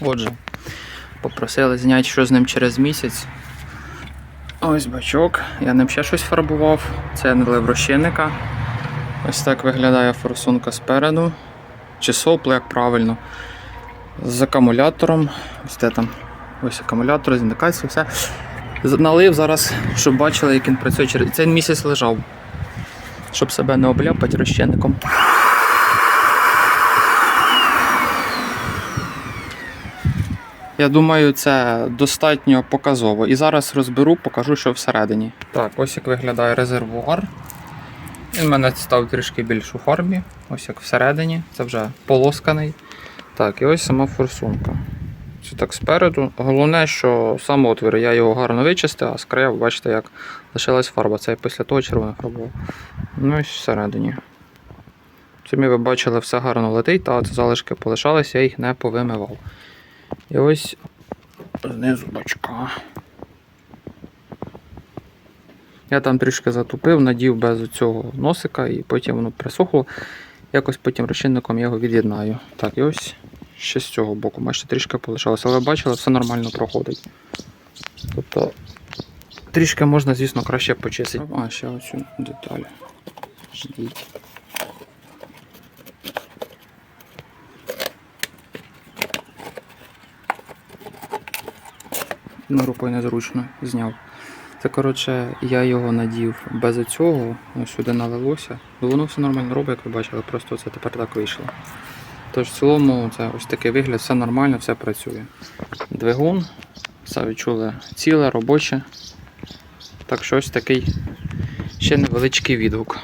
Отже, попросили зняти, що з ним через місяць. Ось бачок. Я ним ще щось фарбував. Це я налив розчинника. Ось так виглядає форсунка спереду. Чи сопли, як правильно. З акумулятором. Ось де там. Ось акумулятор, з індикацією, все. Налив зараз, щоб бачили, як він працює через. Цей місяць лежав. Щоб себе не обляпати розчинником. Я думаю, це достатньо показово. І зараз розберу, покажу, що всередині. Так, ось як виглядає резервуар. Він мене став трішки більш у формі. Ось як всередині. Це вже полосканий. Так, і ось сама форсунка. Це так спереду. Головне, що сам отвір, я його гарно вичистив, а з краю, бачите, як лишилась фарба. Це після того червона фарбував. Ну і всередині. Самі ви бачили, все гарно летить, та от залишки полишалися, я їх не повимивав. І ось знизу бачка. Я там трішки затупив, надів без цього носика і потім воно присохло. Якось потім розчинником я його від'єднаю. Так, і ось ще з цього боку, бачите, трішки полишалося. Але бачили, все нормально проходить. Тобто трішки можна, звісно, краще почистити. А, ще оцю деталь. Ждіть. Ну, рукою незручно зняв. Це, коротше, я його надів без цього, сюди налилося. Ну, воно все нормально робить, як ви бачили, просто це тепер так вийшло. Тож в цілому це ось такий вигляд, все нормально, все працює. Двигун, все відчули ціле, робоче. Так що ось такий ще невеличкий відгук.